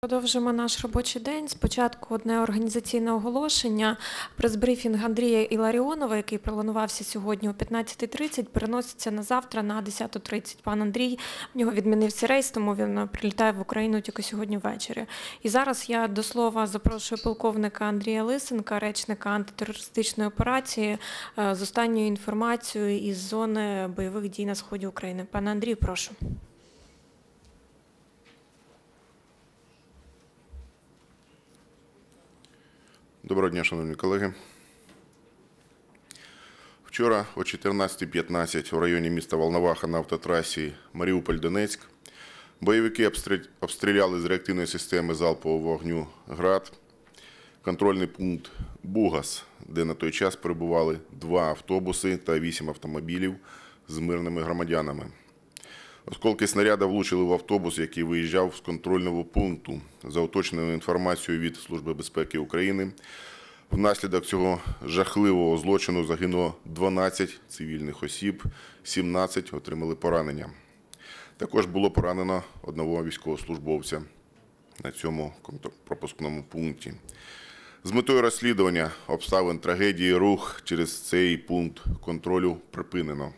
Продовжимо наш робочий день. Спочатку одне організаційне оголошення. Прес-брифінг Андрія Іларіонова, який планувався сьогодні о 15.30, переноситься на завтра на 10.30. Пан Андрій, в нього відмінився рейс, тому він е, прилітає в Україну тільки сьогодні ввечері. І зараз я до слова запрошую полковника Андрія Лисенка, речника антитерористичної операції, е, з останньою інформацією із зони бойових дій на сході України. Пане Андрію, прошу. Доброго дня, шановні колеги. Вчора о 14.15 в районі міста Волноваха на автотрасі Маріуполь-Донецьк бойовики обстріляли з реактивної системи залпового вогню «Град» контрольний пункт Бугас, де на той час перебували два автобуси та вісім автомобілів з мирними громадянами. Осколки снаряда влучили в автобус, який виїжджав з контрольного пункту. За уточненою інформацією від Служби безпеки України, внаслідок цього жахливого злочину загинуло 12 цивільних осіб, 17 отримали поранення. Також було поранено одного військовослужбовця на цьому пропускному пункті. З метою розслідування обставин трагедії рух через цей пункт контролю припинено.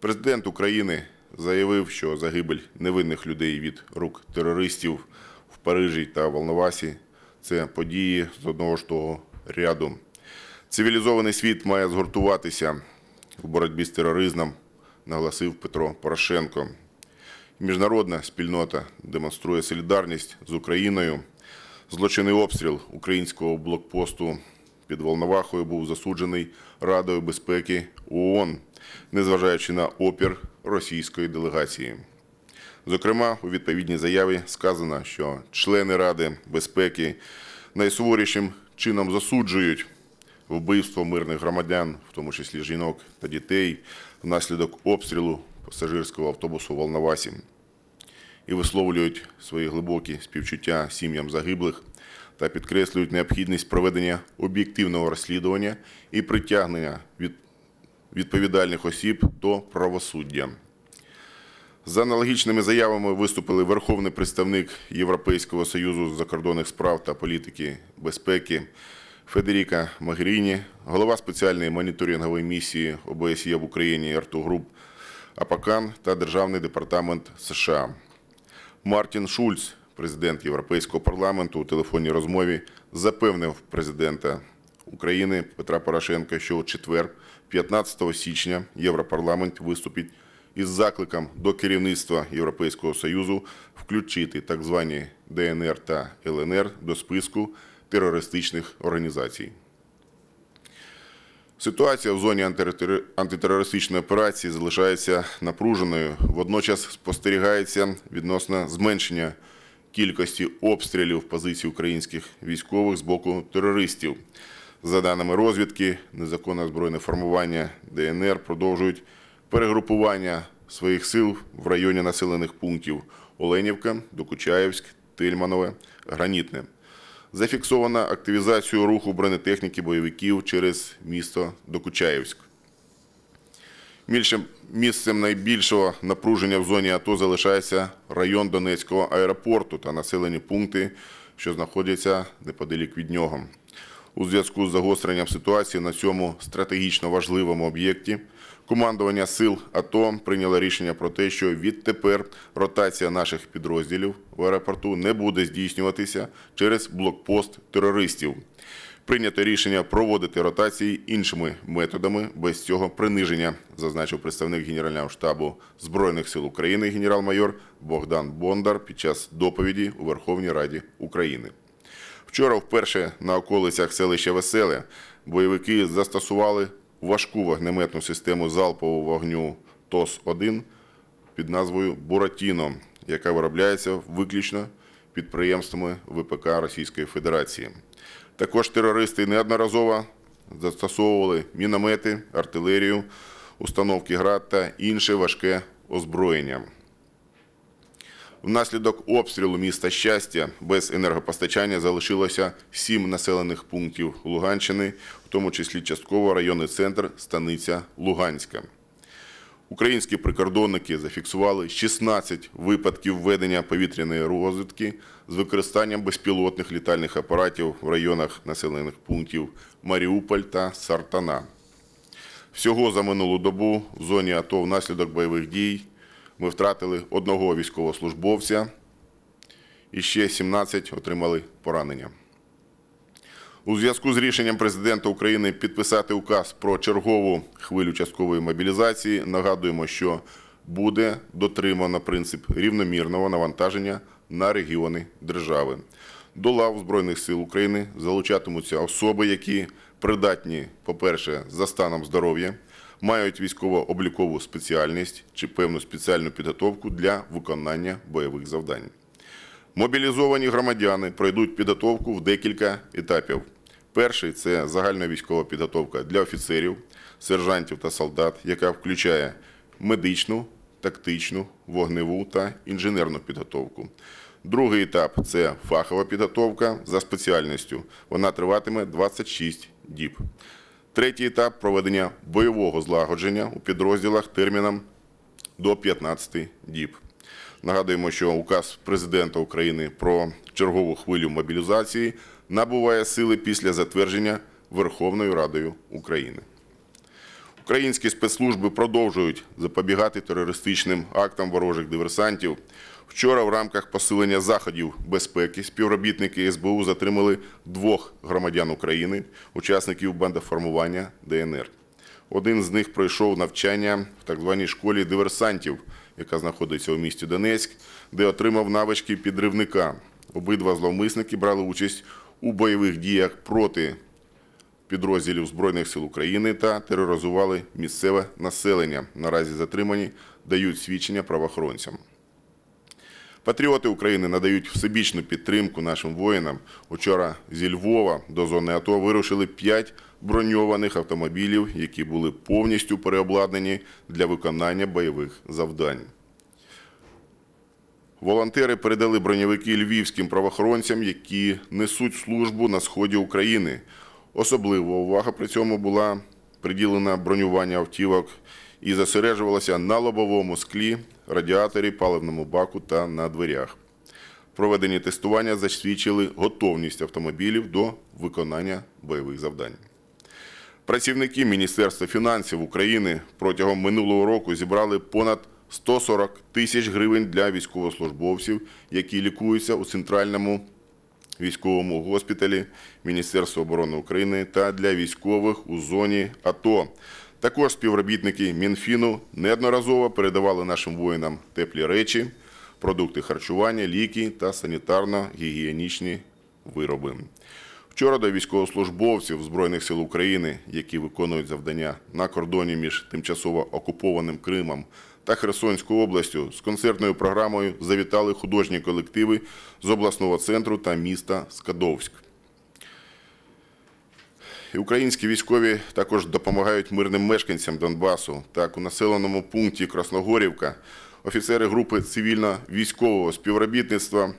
Президент України заявив, що загибель невинних людей від рук терористів в Парижі та Волновасі це події з одного ж того ряду. Цивілізований світ має згуртуватися в боротьбі з тероризмом, наголосив Петро Порошенко. Міжнародна спільнота демонструє солідарність з Україною. Злочинний обстріл українського блокпосту під Волновахою був засуджений Радою безпеки ООН, незважаючи на опір російської делегації. Зокрема, у відповідній заяві сказано, що члени Ради безпеки найсуворішим чином засуджують вбивство мирних громадян, в тому числі жінок та дітей, внаслідок обстрілу пасажирського автобусу Волновасі і висловлюють свої глибокі співчуття сім'ям загиблих та підкреслюють необхідність проведення об'єктивного розслідування і притягнення від відповідальних осіб до правосуддя. За аналогічними заявами виступили Верховний представник Європейського союзу закордонних справ та політики безпеки Федеріка Магеріні, голова спеціальної моніторингової місії ОБСЄ в Україні Арту Груп Апакан та Державний департамент США. Мартін Шульц, президент Європейського парламенту, у телефонній розмові запевнив президента України Петра Порошенка, що у четвер, 15 січня, Європарламент виступить із закликом до керівництва Європейського Союзу включити так звані ДНР та ЛНР до списку терористичних організацій. Ситуація в зоні антитерористичної операції залишається напруженою. Водночас спостерігається відносно зменшення кількості обстрілів позицій українських військових з боку терористів. За даними розвідки, незаконне збройне формування ДНР продовжують перегрупування своїх сил в районі населених пунктів Оленівка, Докучаєвськ, Тильманове, Гранітне. Зафіксовано активізацію руху бронетехніки бойовиків через місто Докучаєвськ. Місцем найбільшого напруження в зоні АТО залишається район Донецького аеропорту та населені пункти, що знаходяться неподалік від нього. У зв'язку з загостренням ситуації на цьому стратегічно важливому об'єкті командування сил АТО прийняло рішення про те, що відтепер ротація наших підрозділів в аеропорту не буде здійснюватися через блокпост терористів. Прийнято рішення проводити ротації іншими методами без цього приниження, зазначив представник Генерального штабу Збройних сил України генерал-майор Богдан Бондар під час доповіді у Верховній Раді України. Вчора вперше на околицях селища Веселе бойовики застосували важку вогнеметну систему залпового вогню ТОС-1 під назвою Буратіно, яка виробляється виключно підприємствами ВПК Російської Федерації. Також терористи неодноразово застосовували міномети, артилерію, установки ГРАД та інше важке озброєння. Внаслідок обстрілу міста Щастя без енергопостачання залишилося сім населених пунктів Луганщини, в тому числі частково районний центр станиця Луганська. Українські прикордонники зафіксували 16 випадків ведення повітряної розвідки з використанням безпілотних літальних апаратів в районах населених пунктів Маріуполь та Сартана. Всього за минулу добу в зоні АТО внаслідок бойових дій ми втратили одного військовослужбовця і ще 17 отримали поранення. У зв'язку з рішенням президента України підписати указ про чергову хвилю часткової мобілізації нагадуємо, що буде дотримано принцип рівномірного навантаження на регіони держави. До лав Збройних сил України залучатимуться особи, які придатні, по-перше, за станом здоров'я, мають військово-облікову спеціальність чи певну спеціальну підготовку для виконання бойових завдань. Мобілізовані громадяни пройдуть підготовку в декілька етапів. Перший це загальна військова підготовка для офіцерів, сержантів та солдат, яка включає медичну, тактичну, вогневу та інженерну підготовку. Другий етап це фахова підготовка за спеціальністю. Вона триватиме 26 діб. Третій етап проведення бойового злагодження у підрозділах терміном до 15 діб. Нагадуємо, що указ президента України про чергову хвилю мобілізації набуває сили після затвердження Верховною Радою України. Українські спецслужби продовжують запобігати терористичним актам ворожих диверсантів. Вчора в рамках посилення заходів безпеки співробітники СБУ затримали двох громадян України, учасників бандоформування ДНР. Один з них пройшов навчання в так званій школі диверсантів, яка знаходиться у місті Донецьк, де отримав навички підривника. Обидва зловмисники брали участь у бойових діях проти підрозділів Збройних сил України та тероризували місцеве населення. Наразі затримані дають свідчення правоохоронцям. Патріоти України надають всебічну підтримку нашим воїнам. Учора зі Львова до зони АТО вирушили 5 броньованих автомобілів, які були повністю переобладнані для виконання бойових завдань. Волонтери передали броньовики львівським правоохоронцям, які несуть службу на сході України. Особлива увага при цьому була приділена бронюванню автівок і зосереджувалася на лобовому склі, радіаторі, паливному баку та на дверях. Проведені тестування засвідчили готовність автомобілів до виконання бойових завдань. Працівники Міністерства фінансів України протягом минулого року зібрали понад 140 тисяч гривень для військовослужбовців, які лікуються у центральному військовому госпіталі Міністерства оборони України та для військових у зоні АТО. Також співробітники Мінфіну неодноразово передавали нашим воїнам теплі речі, продукти харчування, ліки та санітарно-гігієнічні вироби. Вчора до військовослужбовців Збройних сил України, які виконують завдання на кордоні між тимчасово окупованим Кримом та Херсонською областю, з концертною програмою завітали художні колективи з обласного центру та міста Скадовськ. Українські військові також допомагають мирним мешканцям Донбасу. Так, у населеному пункті Красногорівка офіцери групи цивільно-військового співробітництва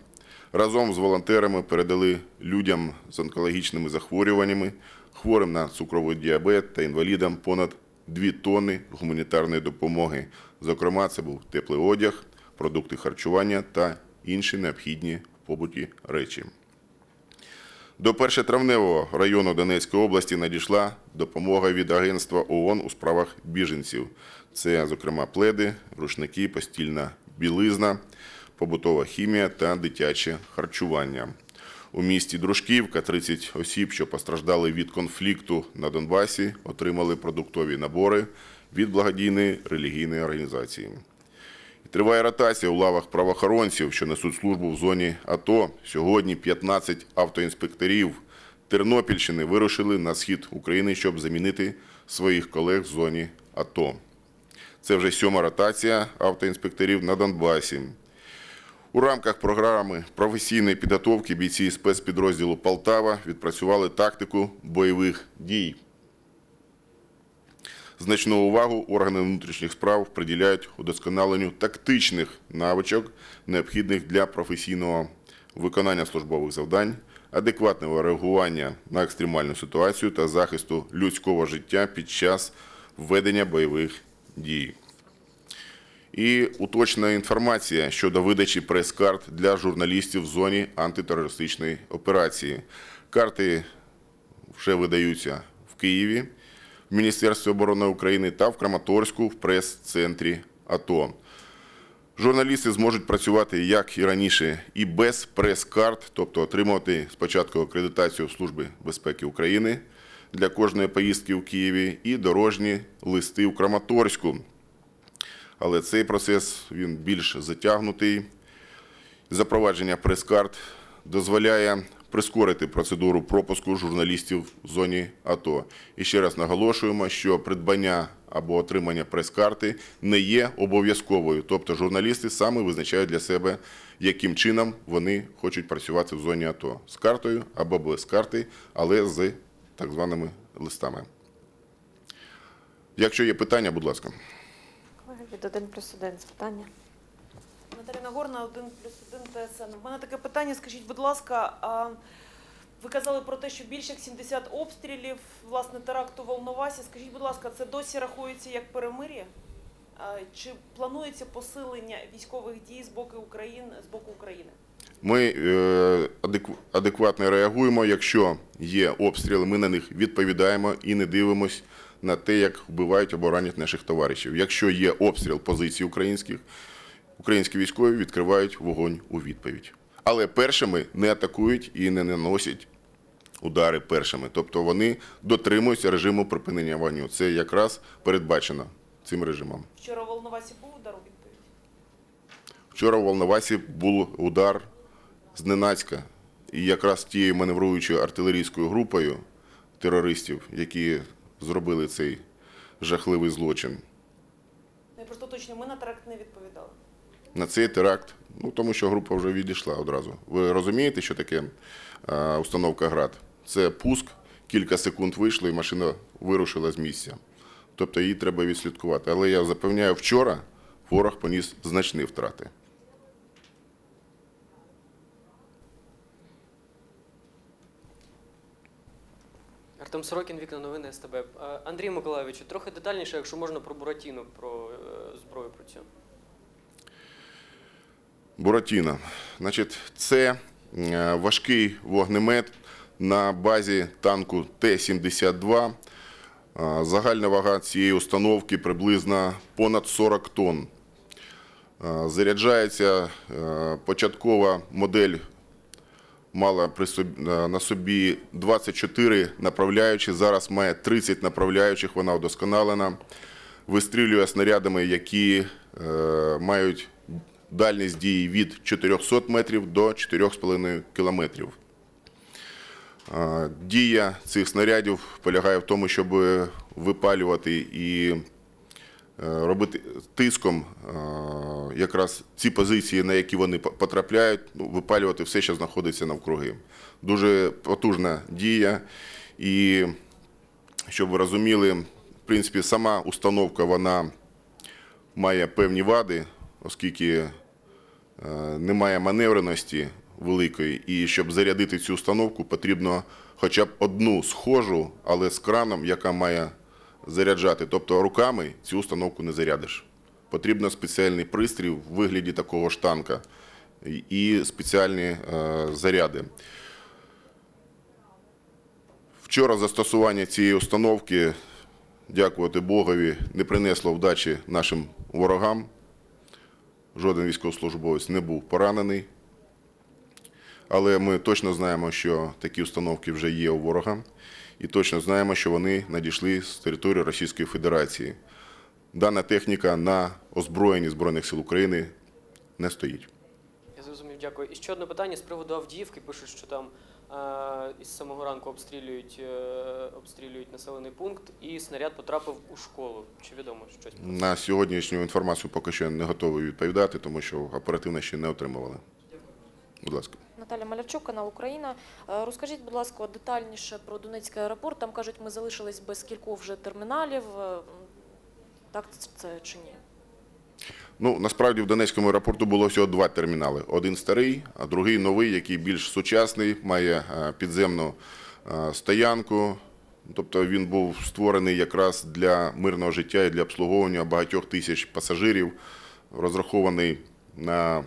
разом з волонтерами передали людям з онкологічними захворюваннями, хворим на цукровий діабет та інвалідам понад 2 тонни гуманітарної допомоги. Зокрема, це був теплий одяг, продукти харчування та інші необхідні в побуті речі. До першотравневого району Донецької області надійшла допомога від Агентства ООН у справах біженців. Це, зокрема, пледи, рушники, постільна білизна, побутова хімія та дитяче харчування. У місті Дружківка 30 осіб, що постраждали від конфлікту на Донбасі, отримали продуктові набори від благодійної релігійної організації. Триває ротація у лавах правоохоронців, що несуть службу в зоні АТО. Сьогодні 15 автоінспекторів Тернопільщини вирушили на схід України, щоб замінити своїх колег в зоні АТО. Це вже сьома ротація автоінспекторів на Донбасі. У рамках програми професійної підготовки бійці спецпідрозділу Полтава відпрацювали тактику бойових дій. Значну увагу органи внутрішніх справ приділяють удосконаленню тактичних навичок, необхідних для професійного виконання службових завдань, адекватного реагування на екстремальну ситуацію та захисту людського життя під час введення бойових дій. І уточнена інформація щодо видачі прес-карт для журналістів в зоні антитерористичної операції. Карти вже видаються в Києві, Міністерстві оборони України та в Краматорську в прес-центрі АТО. Журналісти зможуть працювати як і раніше, і без прес-карт, тобто отримувати спочатку акредитацію Служби безпеки України для кожної поїздки в Києві і дорожні листи в Краматорську. Але цей процес він більш затягнутий. Запровадження прес-карт дозволяє прискорити процедуру пропуску журналістів в зоні АТО. І ще раз наголошуємо, що придбання або отримання прес-карти не є обов'язковою. Тобто журналісти саме визначають для себе, яким чином вони хочуть працювати в зоні АТО з картою або без карти, але з так званими листами. Якщо є питання, будь ласка. Від 1 плюс 1 питання. Наталіна Горна, 1 плюс 1 ТСН. У мене таке питання. Скажіть, будь ласка, а ви казали про те, що більше як 70 обстрілів, власне, теракту в Волновасі. Скажіть, будь ласка, це досі рахується як перемир'я? Чи планується посилення військових дій з боку України з боку України? Ми е, адекватно реагуємо. Якщо є обстріли, ми на них відповідаємо і не дивимось на те, як вбивають або ранять наших товаришів. Якщо є обстріл позицій українських, українські військові відкривають вогонь у відповідь. Але першими не атакують і не наносять удари першими. Тобто вони дотримуються режиму припинення вогню. Це якраз передбачено цим режимом. Вчора в Волновасі був удар у відповідь? Вчора в Волновасі був удар зненацька. І якраз тією маневруючою артилерійською групою терористів, які зробили цей жахливий злочин. Я просто точно, ми на теракт не відповідали. На цей теракт, ну тому що група вже відійшла одразу. Ви розумієте, що таке е, установка град? Це пуск, кілька секунд вийшло, і машина вирушила з місця. Тобто її треба відслідкувати. Але я запевняю, вчора ворог поніс значні втрати. Артем Сорокін, вікна новини СТБ. Е, Андрій Миколайовичу, трохи детальніше, якщо можна, про Буратіно, про е, зброю про цю. Буратіно. Значить, це е, важкий вогнемет на базі танку Т-72. Е, Загальна вага цієї установки приблизно понад 40 тонн. Е, Заряджається початкова модель мала на собі 24 направляючі, зараз має 30 направляючих, вона удосконалена. Вистрілює снарядами, які мають дальність дії від 400 метрів до 4,5 кілометрів. Дія цих снарядів полягає в тому, щоб випалювати і е, робити тиском е, якраз ці позиції, на які вони потрапляють, ну, випалювати все, що знаходиться навкруги. Дуже потужна дія. І щоб ви розуміли, в принципі, сама установка вона має певні вади, оскільки немає маневреності великої. І щоб зарядити цю установку, потрібно хоча б одну схожу, але з краном, яка має заряджати. Тобто руками цю установку не зарядиш. Потрібно спеціальний пристрій в вигляді такого штанка і спеціальні е, заряди. Вчора застосування цієї установки, дякувати Богові, не принесло вдачі нашим ворогам. Жоден військовослужбовець не був поранений. Але ми точно знаємо, що такі установки вже є у ворога, і точно знаємо, що вони надійшли з території Російської Федерації. Дана техніка на озброєнні Збройних сил України не стоїть. Я зрозумів, дякую. І ще одне питання з приводу Авдіївки. Пишуть, що там із самого ранку обстрілюють, е, обстрілюють населений пункт, і снаряд потрапив у школу. Чи відомо щось? про це? На сьогоднішню інформацію поки що не готовий відповідати, тому що оперативно ще не отримували. Будь ласка. Наталя Малявчук, канал Україна. Е, Розкажіть, будь ласка, детальніше про Донецький аеропорт. Там кажуть, ми залишились без кількох вже терміналів. Е, Так це чи ні? Ну, насправді в Донецькому аеропорту було всього два термінали. Один старий, а другий новий, який більш сучасний, має е, підземну е, стоянку. Тобто він був створений якраз для мирного життя і для обслуговування багатьох тисяч пасажирів. розрахований на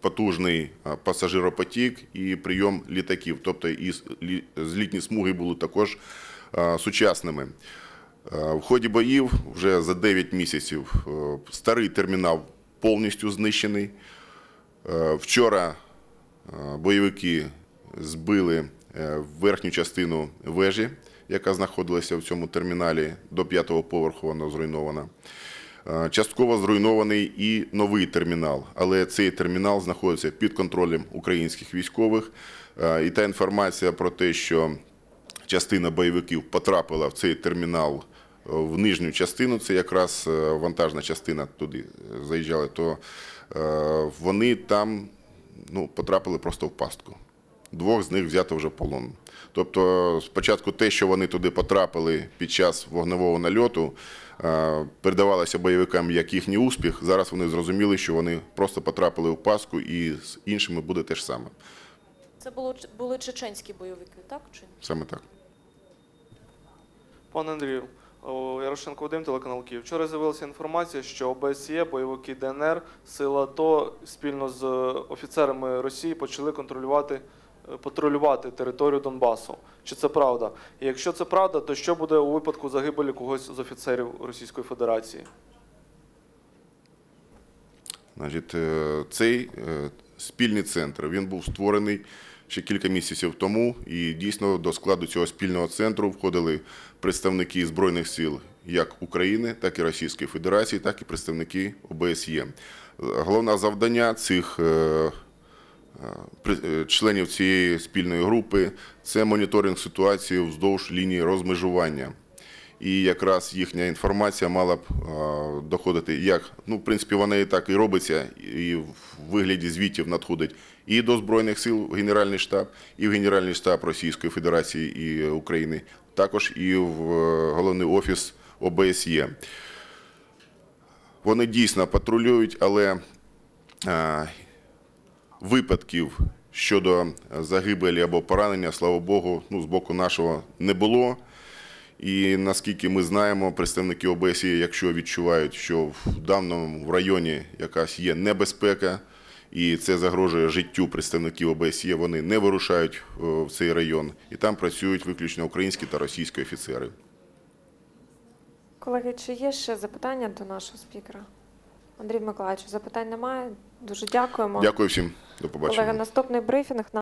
потужний пасажиропотік і прийом літаків. Тобто і злітні смуги були також сучасними. Е, В ході боїв вже за 9 місяців е, старий термінал повністю знищений. Е, Вчора бойовики збили верхню частину вежі, яка знаходилася в цьому терміналі. До п'ятого поверху вона зруйнована. Частково зруйнований і новий термінал, але цей термінал знаходиться під контролем українських військових. І та інформація про те, що частина бойовиків потрапила в цей термінал в нижню частину, це якраз е, вантажна частина туди е, заїжджали, то е, вони там ну, потрапили просто в пастку. Двох з них взято вже в полон. Тобто, спочатку те, що вони туди потрапили під час вогневого нальоту, передавалося бойовикам як їхній успіх. Зараз вони зрозуміли, що вони просто потрапили в пастку, і з іншими буде те ж саме. Це було, були чеченські бойовики, так? Чи ні? Саме так. Пане Андрію, Ярошенко Вадим, телеканал Київ. Вчора з'явилася інформація, що ОБСЄ, бойовики ДНР, сила АТО спільно з офіцерами Росії почали контролювати, е, патрулювати територію Донбасу. Чи це правда? І якщо це правда, то що буде у випадку загибелі когось з офіцерів Російської Федерації? Значить, е, цей е, спільний центр він був створений ще кілька місяців тому, і дійсно до складу цього спільного центру входили представники збройних сил як України, так і Російської Федерації, так і представники ОБСЄ. Головне завдання цих е, е, е, членів цієї спільної групи це моніторинг ситуації вздовж лінії розмежування. І якраз їхня інформація мала б е, доходити як, ну, в принципі, вона і так і робиться, і в вигляді звітів надходить і до Збройних сил Генеральний штаб, і в Генеральний штаб Російської Федерації і України, також і в е, головний офіс ОБСЄ. Вони дійсно патрулюють, але е, випадків щодо загибелі або поранення, слава Богу, ну, з боку нашого не було. І наскільки ми знаємо, представники ОБСЄ, якщо відчувають, що в даному районі якась є небезпека, і це загрожує життю представників ОБСЄ, вони не вирушають е, в цей район. І там працюють виключно українські та російські офіцери. Колеги, чи є ще запитання до нашого спікера? Андрій Миколаївич, запитань немає. Дуже дякуємо. Дякую всім. До побачення. Колеги, наступний брифінг